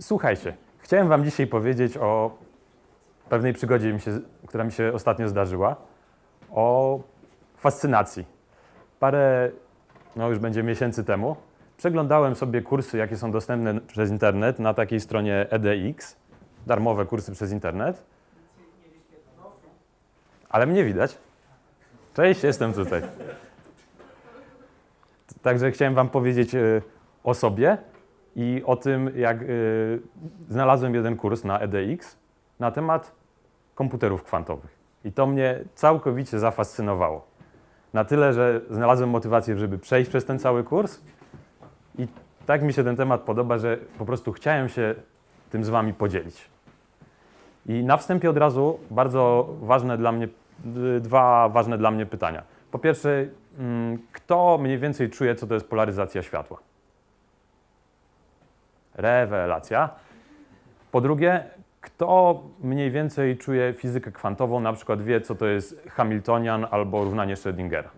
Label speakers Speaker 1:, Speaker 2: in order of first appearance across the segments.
Speaker 1: Słuchajcie, chciałem Wam dzisiaj powiedzieć o pewnej przygodzie, mi się, która mi się ostatnio zdarzyła, o fascynacji. Parę, no już będzie miesięcy temu, przeglądałem sobie kursy, jakie są dostępne przez internet na takiej stronie EDX, darmowe kursy przez internet. Ale mnie widać. Cześć, jestem tutaj. Także chciałem Wam powiedzieć y, o sobie i o tym, jak y, znalazłem jeden kurs na EDX na temat komputerów kwantowych. I to mnie całkowicie zafascynowało. Na tyle, że znalazłem motywację, żeby przejść przez ten cały kurs. I tak mi się ten temat podoba, że po prostu chciałem się tym z Wami podzielić. I na wstępie od razu bardzo ważne dla mnie, y, dwa ważne dla mnie pytania. Po pierwsze, mm, kto mniej więcej czuje, co to jest polaryzacja światła? Rewelacja. Po drugie, kto mniej więcej czuje fizykę kwantową, na przykład wie, co to jest Hamiltonian albo równanie Schrödingera?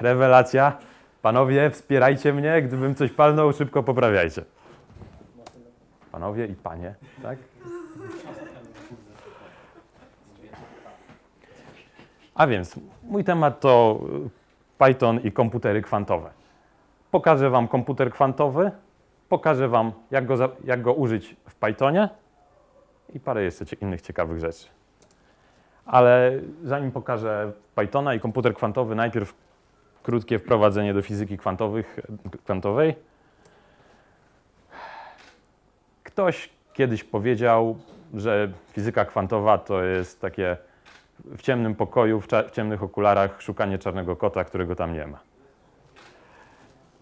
Speaker 1: Rewelacja. Panowie, wspierajcie mnie. Gdybym coś palnął, szybko poprawiajcie. Panowie i panie, tak? A więc mój temat to Python i komputery kwantowe. Pokażę Wam komputer kwantowy, pokażę Wam, jak go, jak go użyć w Pythonie i parę jeszcze innych ciekawych rzeczy. Ale zanim pokażę Pythona i komputer kwantowy, najpierw krótkie wprowadzenie do fizyki kwantowej. Ktoś kiedyś powiedział, że fizyka kwantowa to jest takie w ciemnym pokoju, w, w ciemnych okularach szukanie czarnego kota, którego tam nie ma.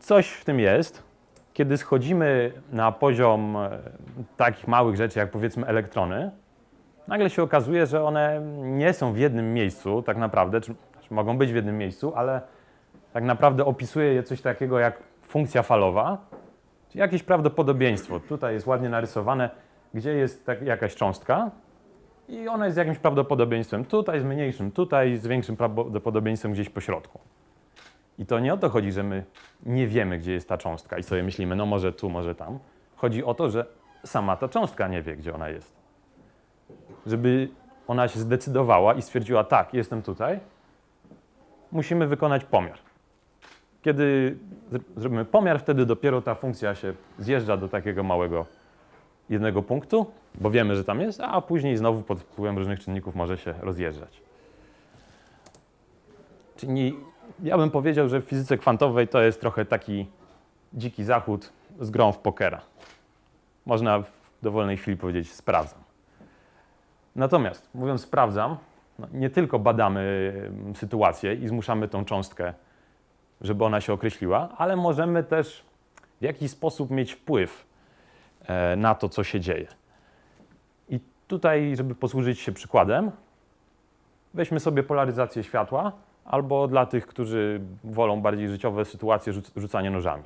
Speaker 1: Coś w tym jest. Kiedy schodzimy na poziom e, takich małych rzeczy, jak powiedzmy elektrony, nagle się okazuje, że one nie są w jednym miejscu, tak naprawdę, czy, czy mogą być w jednym miejscu, ale tak naprawdę opisuje je coś takiego jak funkcja falowa, czyli jakieś prawdopodobieństwo. Tutaj jest ładnie narysowane, gdzie jest tak, jakaś cząstka, i ona jest z jakimś prawdopodobieństwem tutaj, z mniejszym tutaj, z większym prawdopodobieństwem gdzieś po środku. I to nie o to chodzi, że my nie wiemy, gdzie jest ta cząstka i sobie myślimy, no może tu, może tam. Chodzi o to, że sama ta cząstka nie wie, gdzie ona jest. Żeby ona się zdecydowała i stwierdziła, tak, jestem tutaj, musimy wykonać pomiar. Kiedy zr- zrobimy pomiar, wtedy dopiero ta funkcja się zjeżdża do takiego małego jednego punktu, bo wiemy, że tam jest, a później znowu pod wpływem różnych czynników może się rozjeżdżać. Czyli ja bym powiedział, że w fizyce kwantowej to jest trochę taki dziki zachód z grą w pokera. Można w dowolnej chwili powiedzieć sprawdzam. Natomiast mówiąc sprawdzam, no, nie tylko badamy em, sytuację i zmuszamy tą cząstkę, żeby ona się określiła, ale możemy też w jakiś sposób mieć wpływ e, na to, co się dzieje. I tutaj, żeby posłużyć się przykładem, weźmy sobie polaryzację światła, albo dla tych, którzy wolą bardziej życiowe sytuacje, rzuc- rzucanie nożami.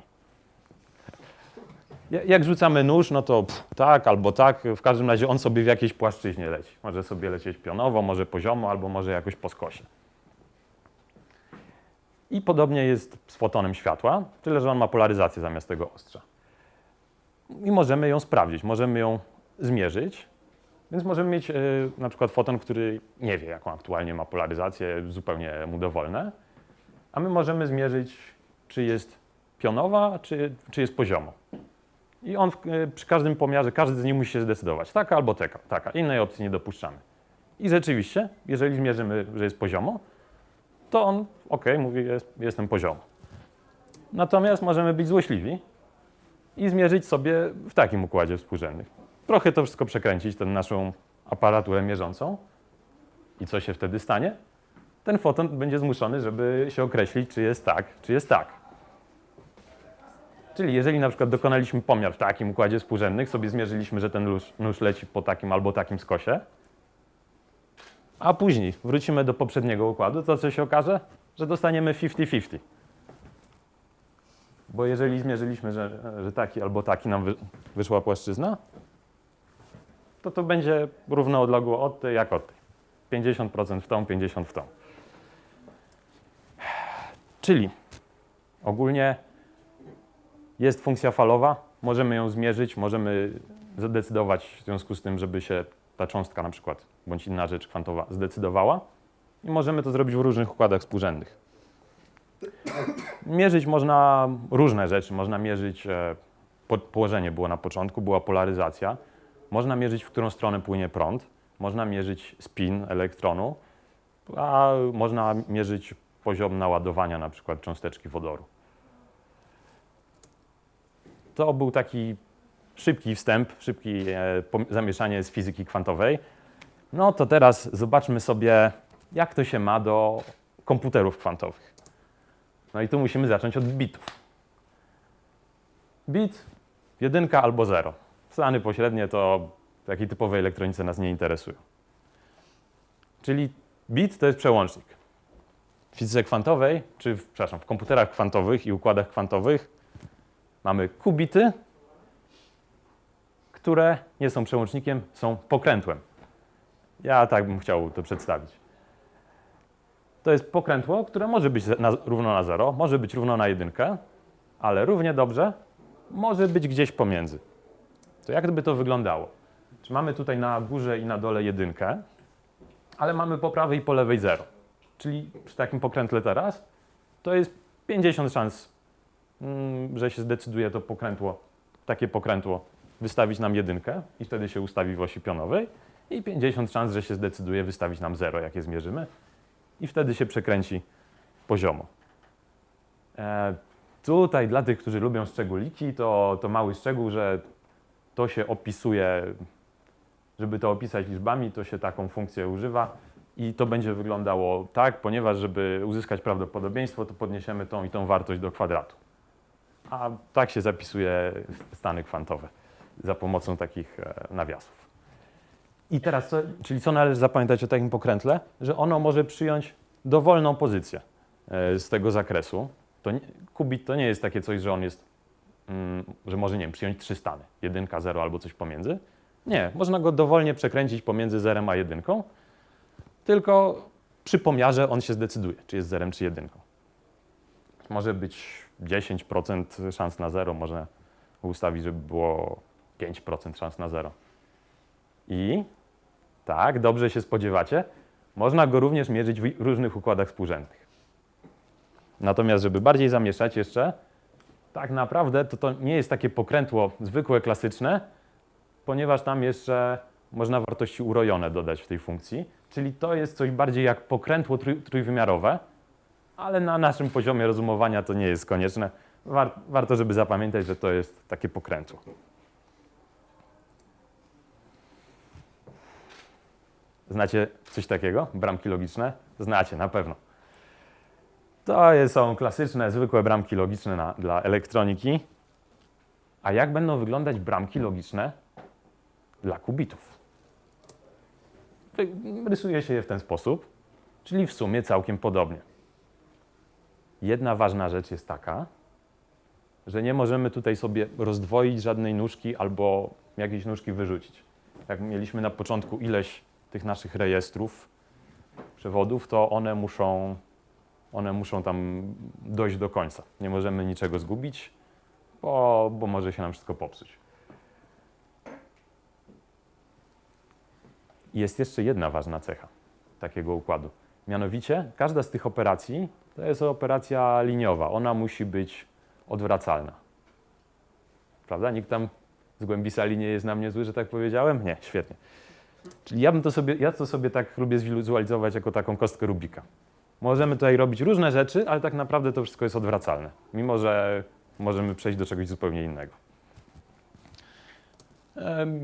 Speaker 1: Ja- Jak rzucamy nóż, no to pff, tak albo tak, w każdym razie on sobie w jakiejś płaszczyźnie leci. Może sobie lecieć pionowo, może poziomo, albo może jakoś po skosie. I podobnie jest z fotonem światła, tyle że on ma polaryzację zamiast tego ostrza i możemy ją sprawdzić, możemy ją zmierzyć. Więc możemy mieć e, na przykład foton, który nie wie, jaką aktualnie ma polaryzację, zupełnie mu dowolne, a my możemy zmierzyć, czy jest pionowa, czy, czy jest poziomo. I on w, e, przy każdym pomiarze, każdy z nich musi się zdecydować, taka albo taka, taka. Innej opcji nie dopuszczamy. I rzeczywiście, jeżeli zmierzymy, że jest poziomo, to on, ok, mówi, jest, jestem poziomo. Natomiast możemy być złośliwi i zmierzyć sobie w takim układzie współrzędnych. Trochę to wszystko przekręcić, tę naszą aparaturę mierzącą. I co się wtedy stanie? Ten foton będzie zmuszony, żeby się określić, czy jest tak, czy jest tak. Czyli jeżeli na przykład dokonaliśmy pomiar w takim układzie współrzędnych, sobie zmierzyliśmy, że ten nóż, leci po takim albo takim skosie, a później wrócimy do poprzedniego układu, to co się okaże? Że dostaniemy 50-50. Bo jeżeli zmierzyliśmy, że, że taki albo taki nam wy, wyszła płaszczyzna, to to będzie równoodległo od tej jak od tej. 50% w tą, 50% w tą. Czyli ogólnie Jest funkcja falowa, możemy ją zmierzyć, możemy zadecydować w związku z tym, żeby się ta cząstka na przykład bądź inna rzecz kwantowa zdecydowała i możemy to zrobić w różnych układach współrzędnych. Mierzyć można różne rzeczy. Można mierzyć, e, po, położenie było na początku, była polaryzacja. Można mierzyć, w którą stronę płynie prąd. Można mierzyć spin elektronu, a można mierzyć poziom naładowania na przykład cząsteczki wodoru. To był taki szybki wstęp, szybki e, zamieszanie z fizyki kwantowej. No to teraz zobaczmy sobie, jak to się ma do komputerów kwantowych. No i tu musimy zacząć od bitów. Bit, jedynka albo zero. Stany pośrednie to w takiej typowej elektronice nas nie interesują. Czyli bit to jest przełącznik. W fizyce kwantowej, czy w, przepraszam, w komputerach kwantowych i układach kwantowych mamy kubity, które nie są przełącznikiem, są pokrętłem. Ja tak bym chciał to przedstawić. To jest pokrętło, które może być na, równo na 0, może być równo na jedynkę, ale równie dobrze może być gdzieś pomiędzy. To jak by to wyglądało? Czy mamy tutaj na górze i na dole jedynkę, ale mamy po prawej i po lewej 0. Czyli przy takim pokrętle teraz to jest 50 szans, mm, że się zdecyduje to pokrętło, takie pokrętło wystawić nam jedynkę i wtedy się ustawi w osi pionowej i 50 szans, że się zdecyduje wystawić nam 0, jak je zmierzymy i wtedy się przekręci poziomo. E, tutaj dla tych, którzy lubią szczególiki, to, to mały szczegół, że to się opisuje, żeby to opisać liczbami, to się taką funkcję używa i to będzie wyglądało tak, ponieważ żeby uzyskać prawdopodobieństwo, to podniesiemy tą i tą wartość do kwadratu. A tak się zapisuje stany kwantowe za pomocą takich e, nawiasów. I teraz, co, czyli co należy zapamiętać o takim pokrętle? Że ono może przyjąć dowolną pozycję e, z tego zakresu. To nie, kubit to nie jest takie coś, że on jest, że może, nie wiem, przyjąć trzy stany, jedynka, zero albo coś pomiędzy. Nie, można go dowolnie przekręcić pomiędzy zerem a jedynką, tylko przy pomiarze on się zdecyduje, czy jest zerem, czy jedynką. Może być 10% szans na zero, można ustawić, żeby było 5% szans na zero. I tak, dobrze się spodziewacie, można go również mierzyć w różnych układach współrzędnych. Natomiast, żeby bardziej zamieszać jeszcze, tak naprawdę to, to nie jest takie pokrętło zwykłe, klasyczne, ponieważ tam jeszcze można wartości urojone dodać w tej funkcji. Czyli to jest coś bardziej jak pokrętło trój, trójwymiarowe, ale na naszym poziomie rozumowania to nie jest konieczne. War, warto, żeby zapamiętać, że to jest takie pokrętło. Znacie coś takiego? Bramki logiczne? Znacie, na pewno. To są klasyczne, zwykłe bramki logiczne na, dla elektroniki. A jak będą wyglądać bramki logiczne dla kubitów? Rysuje się je w ten sposób, czyli w sumie całkiem podobnie. Jedna ważna rzecz jest taka, że nie możemy tutaj sobie rozdwoić żadnej nóżki albo jakieś nóżki wyrzucić. Jak mieliśmy na początku ileś tych naszych rejestrów, przewodów, to one muszą, one muszą tam dojść do końca. Nie możemy niczego zgubić, bo, bo może się nam wszystko popsuć. Jest jeszcze jedna ważna cecha takiego układu. Mianowicie każda z tych operacji to jest operacja liniowa. Ona musi być odwracalna. Prawda? Nikt tam z głębi sali nie jest na mnie zły, że tak powiedziałem? Nie, świetnie. Czyli ja bym to sobie, ja to sobie tak lubię zwizualizować jako taką kostkę Rubika. Możemy tutaj robić różne rzeczy, ale tak naprawdę to wszystko jest odwracalne, mimo że możemy przejść do czegoś zupełnie innego.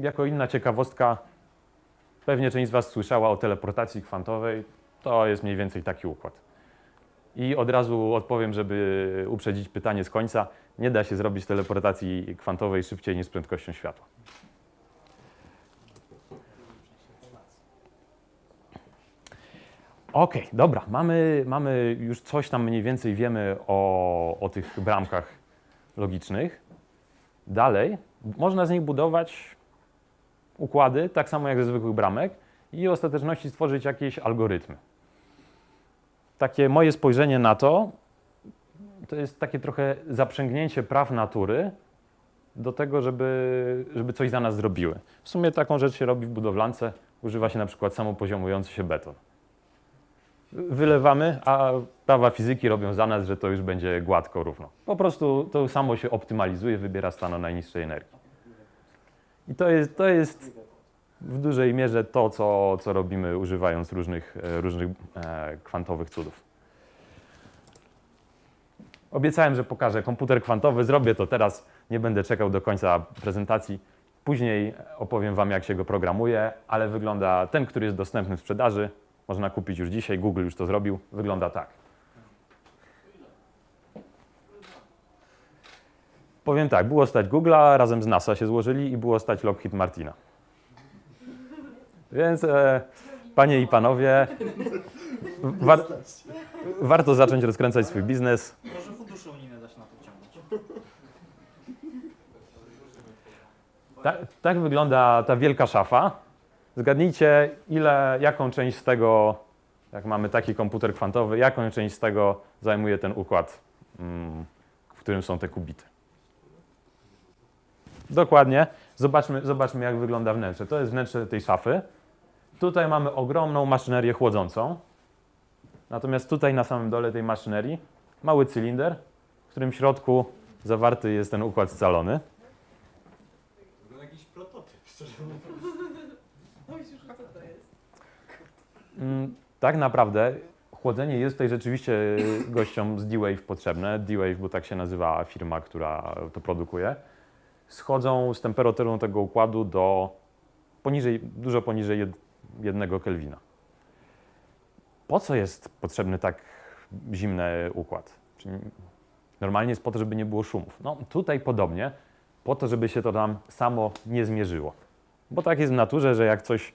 Speaker 1: Jako inna ciekawostka, pewnie część z Was słyszała o teleportacji kwantowej. To jest mniej więcej taki układ. I od razu odpowiem, żeby uprzedzić pytanie z końca. Nie da się zrobić teleportacji kwantowej szybciej niż z prędkością światła. Okej, dobra, mamy, mamy już coś tam mniej więcej wiemy o, o tych bramkach logicznych. Dalej, można z nich budować układy, tak samo jak ze zwykłych bramek i w ostateczności stworzyć jakieś algorytmy. Takie moje spojrzenie na to, to jest takie trochę zaprzęgnięcie praw natury do tego, żeby, żeby coś za nas zrobiły. W sumie taką rzecz się robi w budowlance. Używa się na przykład samopoziomujący się beton. Wylewamy, a prawa fizyki robią za nas, że to już będzie gładko, równo. Po prostu to samo się optymalizuje, wybiera stan o najniższej energii. I to jest, to jest w dużej mierze to, co, co robimy używając różnych, e, różnych e, kwantowych cudów. Obiecałem, że pokażę komputer kwantowy, zrobię to teraz, nie będę czekał do końca prezentacji. Później opowiem Wam, jak się go programuje, ale wygląda ten, który jest dostępny w sprzedaży. Można kupić już dzisiaj, Google już to zrobił. Wygląda tak. Powiem tak, było stać Google'a, razem z NASA się złożyli i było stać Lockheed Martina. Więc e, panie i panowie, war, warto zacząć rozkręcać swój biznes.
Speaker 2: Może fundusze unijne da się na to ciągnąć.
Speaker 1: Ta, tak wygląda ta wielka szafa. Zgadnijcie, ile, jaką część z tego, jak mamy taki komputer kwantowy, jaką część z tego zajmuje ten układ, mm, w którym są te kubity. Dokładnie. Zobaczmy, zobaczmy, jak wygląda wnętrze. To jest wnętrze tej szafy. Tutaj mamy ogromną maszynerię chłodzącą. Natomiast tutaj na samym dole tej maszynerii mały cylinder, w którym środku zawarty jest ten układ scalony.
Speaker 2: To jakiś prototyp, szczerze
Speaker 1: Mm, Tak naprawdę chłodzenie jest tutaj rzeczywiście gościom z D-Wave potrzebne. D-Wave, bo tak się nazywa firma, która to produkuje. Schodzą z temperaturą tego układu do poniżej, dużo poniżej jed, jednego Kelwina. Po co jest potrzebny tak zimny układ? Normalnie jest po to, żeby nie było szumów. No tutaj podobnie, po to, żeby się to nam samo nie zmierzyło. Bo tak jest w naturze, że jak coś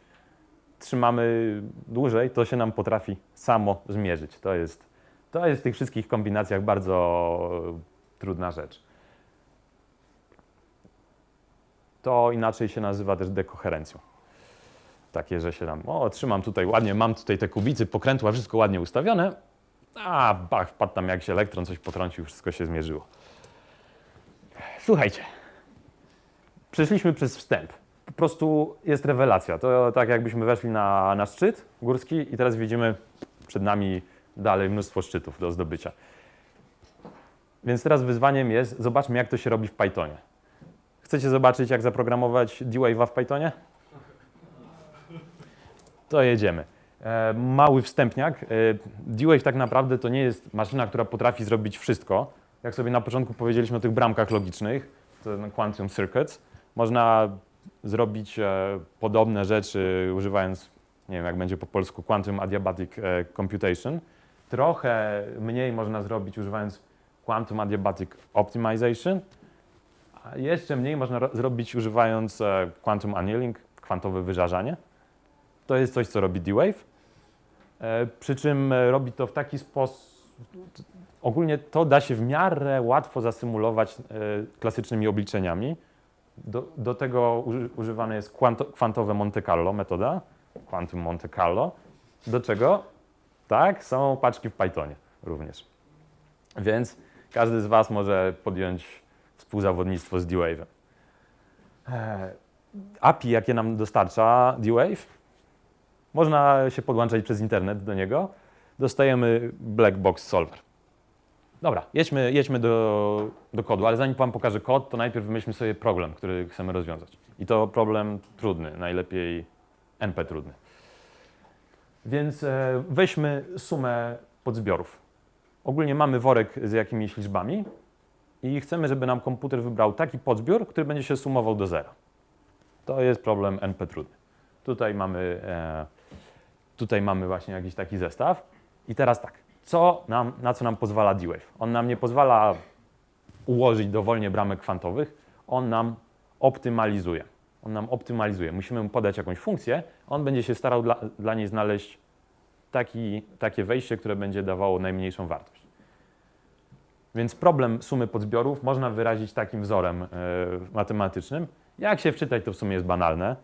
Speaker 1: trzymamy dłużej, to się nam potrafi samo zmierzyć. To jest, to jest w tych wszystkich kombinacjach bardzo trudna rzecz. To inaczej się nazywa też dekoherencją. Takie, że się nam, o, trzymam tutaj ładnie, mam tutaj te kubicy, pokrętła, wszystko ładnie ustawione, a bach, wpadł tam jakiś elektron, coś potrącił, wszystko się zmierzyło. Słuchajcie, przeszliśmy przez wstęp po prostu jest rewelacja. To tak jakbyśmy weszli na, na szczyt górski i teraz widzimy przed nami dalej mnóstwo szczytów do zdobycia. Więc teraz wyzwaniem jest, zobaczmy jak to się robi w Pythonie. Chcecie zobaczyć jak zaprogramować D-Wave'a w Pythonie? To jedziemy. E, mały wstępniak. E, D-Wave tak naprawdę to nie jest maszyna, która potrafi zrobić wszystko. Jak sobie na początku powiedzieliśmy o tych bramkach logicznych, to Quantum Circuits, można zrobić e, podobne rzeczy używając, nie wiem jak będzie po polsku, Quantum Adiabatic e, Computation. Trochę mniej można zrobić używając Quantum Adiabatic Optimization, a jeszcze mniej można ro- zrobić używając e, Quantum Annealing, kwantowe wyżarzanie. To jest coś, co robi D-Wave. Przy czym robi to w taki sposób, ogólnie to da się w miarę łatwo zasymulować klasycznymi obliczeniami. Do, do tego uży, używane jest kwanto, kwantowe Monte Carlo metoda, Quantum Monte Carlo. Do czego? Tak, są paczki w Pythonie również. Więc każdy z Was może podjąć współzawodnictwo z D-Wave'em. E, API, jakie nam dostarcza D-Wave, można się podłączać przez internet do niego. Dostajemy Black Box Solver. Dobra, jedźmy, jedźmy do, do kodu, ale zanim Wam pokażę kod, to najpierw wymyślmy sobie problem, który chcemy rozwiązać. I to problem trudny, najlepiej NP trudny. Więc e, weźmy sumę podzbiorów. Ogólnie mamy worek z jakimiś liczbami i chcemy, żeby nam komputer wybrał taki podzbiór, który będzie się sumował do zera. To jest problem NP trudny. Tutaj mamy, e, tutaj mamy właśnie jakiś taki zestaw. I teraz tak, co nam, na co nam pozwala D-Wave? On nam nie pozwala ułożyć dowolnie bramek kwantowych, on nam optymalizuje. On nam optymalizuje. Musimy mu podać jakąś funkcję, on będzie się starał dla, dla niej znaleźć taki, takie wejście, które będzie dawało najmniejszą wartość. Więc problem sumy podzbiorów można wyrazić takim wzorem e, matematycznym. Jak się wczytać, to w sumie jest banalne.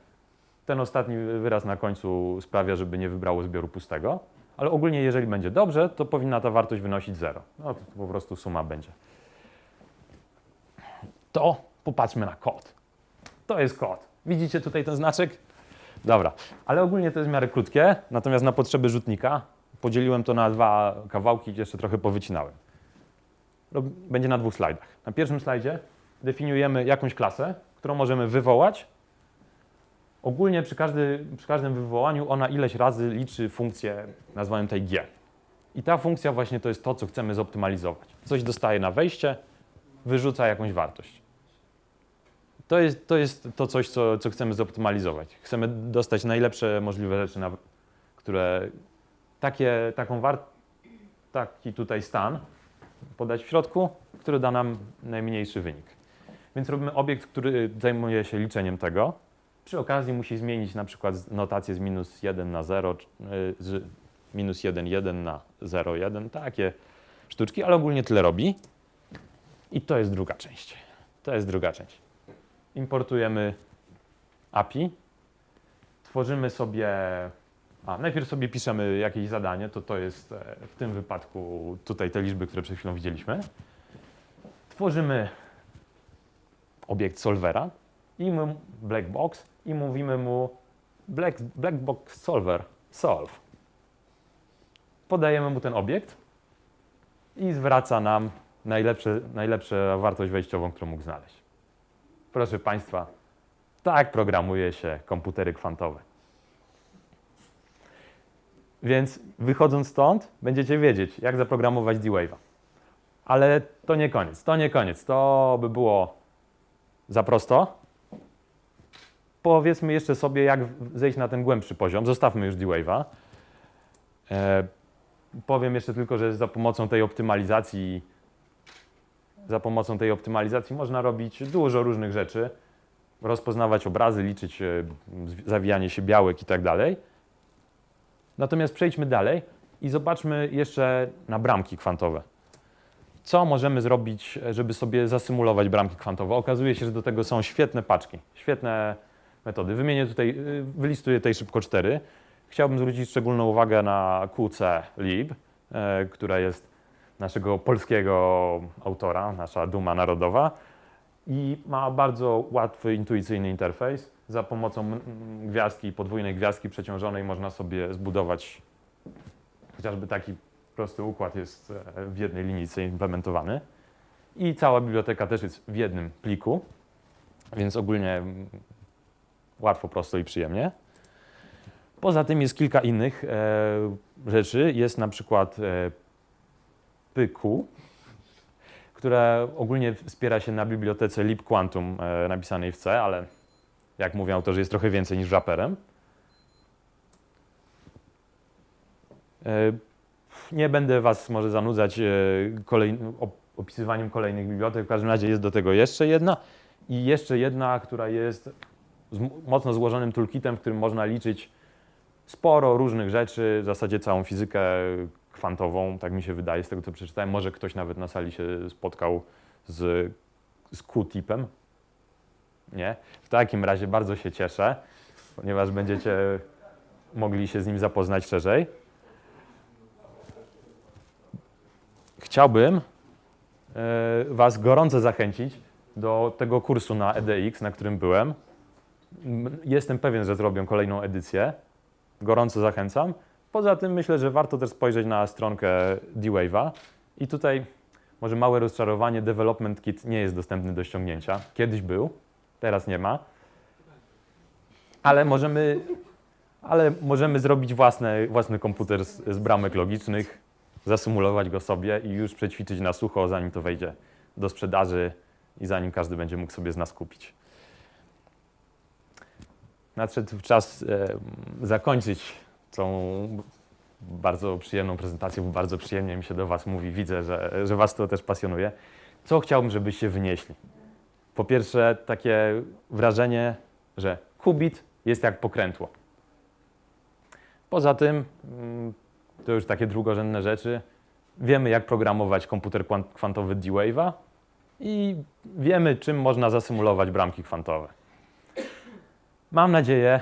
Speaker 1: Ten ostatni wyraz na końcu sprawia, żeby nie wybrało zbioru pustego. Ale ogólnie jeżeli będzie dobrze, to powinna ta wartość wynosić 0. No to po prostu suma będzie. To popatrzmy na kod. To jest kod. Widzicie tutaj ten znaczek? Dobra, ale ogólnie to jest w miarę krótkie, natomiast na potrzeby rzutnika podzieliłem to na dwa kawałki jeszcze trochę powycinałem. Będzie na dwóch slajdach. Na pierwszym slajdzie definiujemy jakąś klasę, którą możemy wywołać. Ogólnie przy, każdy, przy każdym wywołaniu ona ileś razy liczy funkcję, nazwałem tej g. I ta funkcja właśnie to jest to, co chcemy zoptymalizować. Coś dostaje na wejście, wyrzuca jakąś wartość. To jest to, jest to coś, co, co chcemy zoptymalizować. Chcemy dostać najlepsze możliwe rzeczy, na, które takie, taką wart, taki tutaj stan podać w środku, który da nam najmniejszy wynik. Więc robimy obiekt, który zajmuje się liczeniem tego. Przy okazji musi zmienić na przykład notację z minus 1 na 0, czy, y, z minus 1, 1 na 0, 1, takie sztuczki, ale ogólnie tyle robi. I to jest druga część. To jest druga część. Importujemy API, tworzymy sobie, a najpierw sobie piszemy jakieś zadanie, to to jest e, w tym wypadku tutaj te liczby, które przed chwilą widzieliśmy. Tworzymy obiekt solvera i black box i mówimy mu black, black box solver solve. Podajemy mu ten obiekt i zwraca nam najlepsze, najlepszą wartość wejściową, którą mógł znaleźć. Proszę Państwa, tak programuje się komputery kwantowe. Więc wychodząc stąd, będziecie wiedzieć, jak zaprogramować D-Wave'a. Ale to nie koniec, to nie koniec. To by było za prosto. Powiedzmy jeszcze sobie, jak zejść na ten głębszy poziom. Zostawmy już D-Wave'a. E, powiem jeszcze tylko, że za pomocą tej optymalizacji za pomocą tej optymalizacji można robić dużo różnych rzeczy. Rozpoznawać obrazy, liczyć zawijanie się białek i tak dalej. Natomiast przejdźmy dalej i zobaczmy jeszcze na bramki kwantowe. Co możemy zrobić, żeby sobie zasymulować bramki kwantowe? Okazuje się, że do tego są świetne paczki, świetne metody. Wymienię tutaj, y, wylistuję tutaj szybko cztery. Chciałbym zwrócić szczególną uwagę na QC Lib, e, która jest naszego polskiego autora, nasza duma narodowa i ma bardzo łatwy, intuicyjny interfejs. Za pomocą gwiazdki, podwójnej gwiazdki przeciążonej można sobie zbudować chociażby taki prosty układ jest e, w jednej linijce implementowany. I cała biblioteka też jest w jednym pliku, więc ogólnie łatwo, prosto i przyjemnie. Poza tym jest kilka innych e, rzeczy. Jest na przykład e, PyQ, które ogólnie wspiera się na bibliotece libquantum e, napisanej w C, ale jak mówią autorzy, jest trochę więcej niż Wraperem. E, nie będę Was może zanudzać e, kolej, op, opisywaniem kolejnych bibliotek. W każdym razie jest do tego jeszcze jedna i jeszcze jedna, która jest mocno złożonym toolkitem, w którym można liczyć sporo różnych rzeczy, w zasadzie całą fizykę kwantową, tak mi się wydaje, z tego co przeczytałem. Może ktoś nawet na sali się spotkał z, z Q-tipem. Nie? W takim razie bardzo się cieszę, ponieważ będziecie mogli się z nim zapoznać szerzej. Chciałbym e, Was gorąco zachęcić do tego kursu na EDX, na którym byłem. Jestem pewien, że zrobią kolejną edycję. Gorąco zachęcam. Poza tym myślę, że warto też spojrzeć na stronkę D-Wave'a. I tutaj może małe rozczarowanie, Development Kit nie jest dostępny do ściągnięcia. Kiedyś był, teraz nie ma. Ale możemy, ale możemy zrobić własny, własny komputer z, z bramek logicznych, zasymulować go sobie i już przećwiczyć na sucho, zanim to wejdzie do sprzedaży i zanim każdy będzie mógł sobie z nas kupić. Nadszedł czas e, zakończyć tą bardzo przyjemną prezentację, bo bardzo przyjemnie mi się do Was mówi. Widzę, że, że Was to też pasjonuje. Co chciałbym, żebyście wynieśli? Po pierwsze, takie wrażenie, że kubit jest jak pokrętło. Poza tym, mm, to już takie drugorzędne rzeczy. Wiemy, jak programować komputer kwan- kwantowy D-Wave'a i wiemy, czym można zasymulować bramki kwantowe. Mam nadzieję,